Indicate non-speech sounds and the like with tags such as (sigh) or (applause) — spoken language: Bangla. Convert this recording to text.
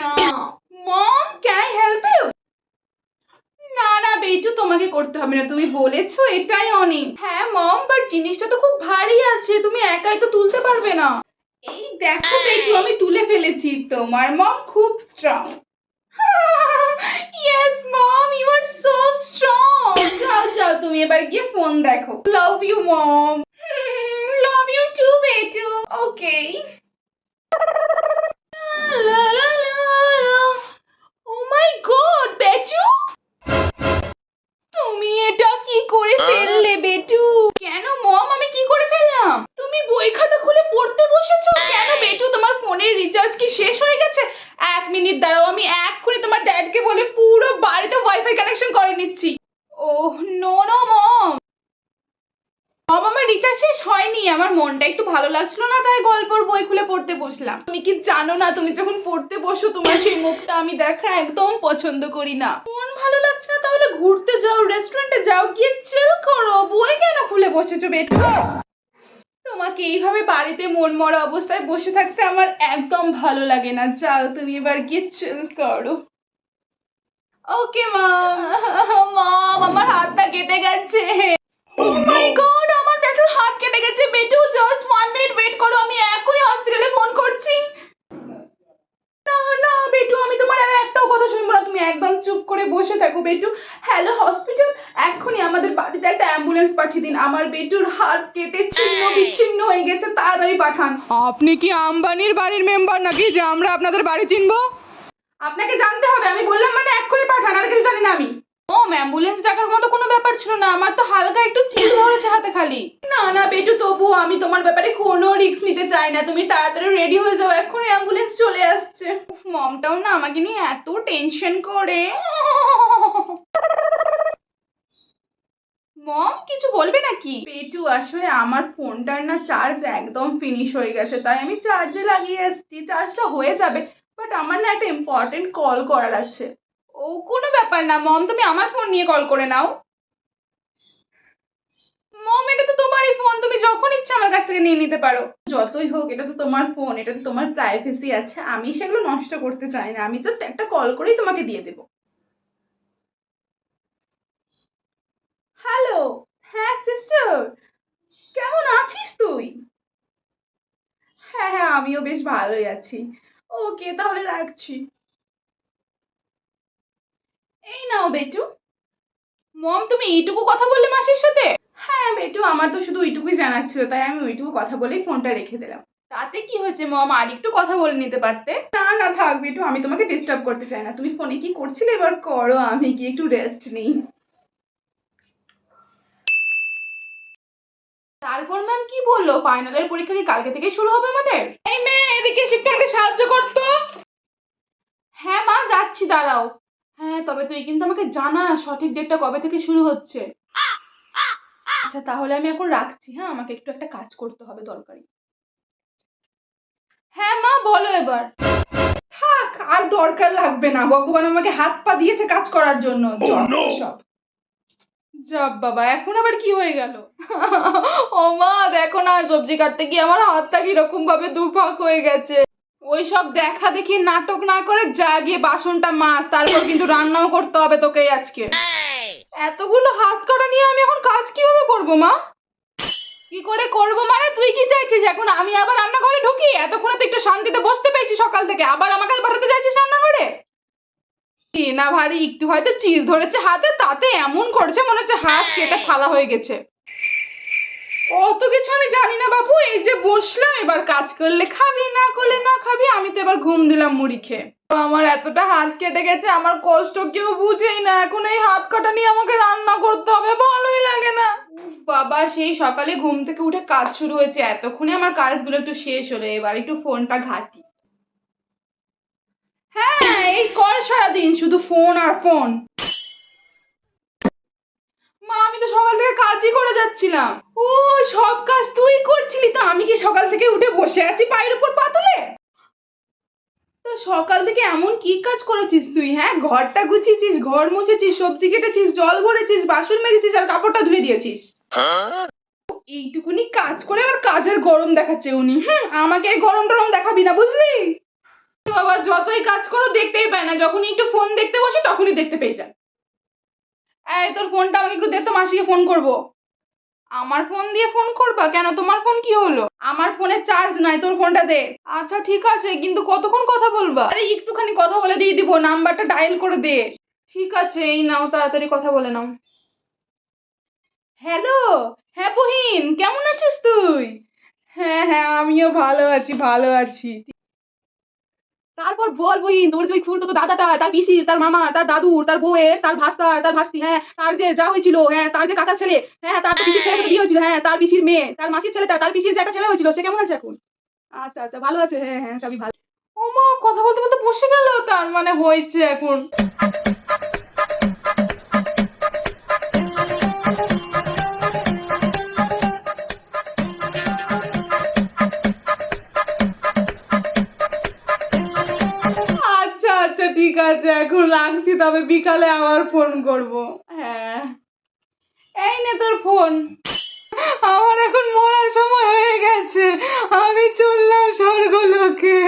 না। মম ক্যান হেল্প ইউ না না বেটু তোমাকে করতে হবে না। তুমি বলেছ এটাই অনেক। হ্যাঁ মম বাট জিনিসটা তো খুব ভারী আছে। তুমি একাই তো তুলতে পারবে না। এই দেখো বেটু আমি তুলে ফেলেছি তোমার। মম খুব strong yes mom you are so strong যাও যাও তুমি এবার গিয়ে ফোন দেখো। Love you mom. Love you too বেটু। ওকে আমার মনটা একটু ভালো লাগছিল না, তাই গল্পর বই খুলে পড়তে বসলাম। তুমি কি জানো না, তুমি যখন পড়তে বসো, তোমার সেই মুখটা আমি দেখা একদম পছন্দ করি না। মন ভালো লাগছে না, তাহলে ঘুরতে যাও রেস্টুরেন্টে যাও, গিয়ে চিল করো। বই কেন খুলে বসেছো, বেটু? তোমাকে এইভাবে বাড়িতে মন মরা অবস্থায় বসে থাকতে আমার একদম ভালো লাগে না। যাও, তুমি এবার গিয়ে চিল করো। ওকে মম মা, আমার হাতটা কেটে গেছে। ও মাই গড আমার হাত কেটে গেছে। বেটু জাস্ট ওয়ান মিনিট ওয়েট করো আমি এখনই হসপিটালে ফোন করছি। না না বেটু আমি তোমার আর একটাও কথা শুনব না। তুমি একদম চুপ করে বসে থাকো বেটু। হ্যালো হসপিটাল এখনই আমাদের বাড়িতে একটা অ্যাম্বুলেন্স পাঠিয়ে দিন। আমার বেটুর হাত কেটে ছিন্ন বিচ্ছিন্ন হয়ে গেছে। তাড়াতাড়ি পাঠান। আপনি কি আম্বানির বাড়ির মেম্বার নাকি যে আমরা আপনাদের বাড়ি চিনবো? আপনাকে জানতে হবে আমি বললাম মানে এক্ষুনি পাঠান আর কিছু জানি না আমি। ও অ্যাম্বুলেন্স ডাকার মতো কোনো ব্যাপার ছিল না। আমার তো হালকা একটু চিল ধরেছে খালি। না না বেটু তবু আমি তোমার ব্যাপারে কোনো রিস্ক নিতে চাই না। তুমি তাড়াতাড়ি রেডি হয়ে যাও, এক্ষুনি অ্যাম্বুলেন্স চলে আসছে। মমটাও না আমাকে নিয়ে এত টেনশন করে। মম, কিছু বলবে নাকি? পেটু, আসলে আমার ফোনটার না চার্জ একদম ফিনিশ হয়ে গেছে, তাই আমি চার্জে লাগিয়ে এসেছি। চার্জটা হয়ে যাবে বাট আমার না একটা ইম্পর্টেন্ট কল করার আছে। ও, কোনো ব্যাপার না, মম, তুমি আমার ফোন নিয়ে কল করে নাও। মম, এটা তো তোমারই ফোন তুমি যখন ইচ্ছা আমার কাছ থেকে নিয়ে নিতে পারো। যতই হোক, এটা তো তোমার ফোন এটা তো তোমার প্রাইভেসি আছে। আমি সেগুলো নষ্ট করতে চাই না। আমি জাস্ট একটা কল করেই তোমাকে দিয়ে দেবো। হ্যালো হ্যাঁ সিস্টার কেমন আছিস তুই? হ্যাঁ হ্যাঁ আমিও বেশ ভালোই আছি। ওকে, তাহলে রাখছি। এই নাও, বেটু। মম, তুমি এইটুকু কথা বললে মাসির সাথে? আমার তো শুধু ওইটুকুই জানার ছিল, তাই আমি ওইটুকু কথা বলেই ফোনটা রেখে দিলাম। তাতে কি হয়েছে মম? আর একটু কথা বলে নিতে পারতে? না না, থাক বেটু, আমি তোমাকে ডিস্টার্ব করতে চাই না। তুমি ফোনে কি করছিলে? এবার করো, আমি গিয়ে একটু রেস্ট নিই। তারপর ম্যাম কি বলল? ফাইনালের পরীক্ষা কি কালকে থেকে শুরু হবে আমাদের? এই মেয়ে, এদিকে একটু আমাকে সাহায্য করতো। হ্যাঁ মা, যাচ্ছি, দাঁড়াও। হ্যাঁ তবে তুই কিন্তু আমাকে জানা সঠিক ডেটটা কবে থেকে শুরু হচ্ছে। আচ্ছা তাহলে আমি এখন রাখছি হ্যাঁ? আমাকে একটু একটা কাজ করতে হবে দরকারি। হ্যাঁ মা বলো এবার। থাক আর দরকার লাগবে না। ভগবান আমাকে হাত পা দিয়েছে কাজ করার জন্য। যত সব। যাব বাবা এখন আবার কি হয়ে গেল? (laughs) ও মা দেখো না সবজি কাটতে গিয়ে আমার হাতটা কীরকম ভাবে দুভাগ হয়ে গেছে। ওই সব দেখা দেখি নাটক না করে যা গিয়ে বাসনটা মাছ তারপর কিন্তু রান্নাও করতে হবে তোকে আজকে। এতগুলো হাত কাটা নিয়ে আমি এখন কাজ কীভাবে করব মা? কি করে করব মানে? তুই কি চাইছিস এখন? আমি আবার রান্নাঘরে ঢুকি? এতক্ষণে তো একটু শান্তিতে বসতে পেয়েছি সকাল থেকে। আবার আমাকে পাঠাতে চাইছিস রান্নাঘরে? এ না ভারী একটু হয়তো চির ধরেছে হাতে তাতে এমন করছে মনে হচ্ছে হাত কেটে ফালা হয়ে গেছে। অত কিছু আমি জানি না বাবু এই যে বসলাম, এবার কাজ করলে খাবি, না করলে না খাবি, আমি তো এবার ঘুম দিলাম মুড়ি খেয়ে। আমার এতটা হাত কেটে গেছে, আমার কষ্ট কেউ বুঝেই না, এখন এই হাত কাটা নিয়ে আমাকে রান্না করতে হবে, ভালোই লাগে না। বাবা, সেই সকালে ঘুম থেকে উঠে কাজ শুরু হয়েছে, এতক্ষণে আমার কাজগুলো একটু শেষ হলো, এবার একটু ফোনটা ঘাঁটি। হ্যাঁ এই কর সারাদিন, শুধু ফোন আর ফোন। তো সকাল থেকে কাজই করে যাচ্ছিলাম। ও, সব কাজ তুই করছিলি তো আমি কি সকাল থেকে উঠে বসে আছি পায়ের উপর পাতলে? তো সকাল থেকে এমন কি কাজ করেছিস তুই হ্যাঁ? ঘরটা গুছিয়েছিস, ঘর মুছেছিস, সবজি কেটেছিস, জল ভরেছিস, বাসন মেজেছিস আর কাপড়টা ধুয়ে দিয়েছিস। এইটুকুনি কাজ করে আবার কাজের গরম দেখাচ্ছে উনি, হুম? আমাকে এই গরম টরম দেখাবি না, বুঝলি? বাবা, যতই কাজ করো দেখতেই পায় না, যখনই একটু ফোন দেখতে বসি, তখনই দেখতে পেয়ে যায়। এই, তোর ফোনটা আমাকে একটু দে, তো মাসিকে ফোন করব। আমার ফোন দিয়ে ফোন করবা? কেন? তোমার ফোন কি হলো? আমার ফোনে চার্জ নাই, তোর ফোনটা দে। আচ্ছা ঠিক আছে, কিন্তু কতক্ষণ কথা বলবা? আরে, একটুখানি কথা বলে দিয়ে দিব, নাম্বারটা ডায়াল করে দে। ঠিক আছে, এই নাও, তাড়াতাড়ি কথা বলে নাও। হ্যালো হ্যাঁ বহিন কেমন আছিস তুই? হ্যাঁ হ্যাঁ আমিও ভালো আছি ভালো আছি। তারপর বল বহিন তোর যে খুঁড়তো তো দাদাটা, তার পিসির তার মামা, তার দাদুর তার বউয়ের, তার ভাস্তার তার ভাস্তি হ্যাঁ তার যে যা হয়েছিল হ্যাঁ তার যে কাকার ছেলে হ্যাঁ তার পিসির ছেলে বিয়ে হয়েছিল হ্যাঁ তার পিসির মেয়ে, তার মাসির ছেলেটা, তার পিসির যে একটা ছেলে হয়েছিল, সে কেমন আছে এখন? আচ্ছা আচ্ছা ভালো আছে হ্যাঁ হ্যাঁ সবই ভালো। ও মা কথা বলতে বলতে বসে গেল তার মানে হয়েছে এখন। তবে বিকালে আবার ফোন করব? হ্যাঁ। এই নে তোর ফোন আমার এখন মরার সময় হয়ে গেছে। আমি চললাম স্বর্গলোকে।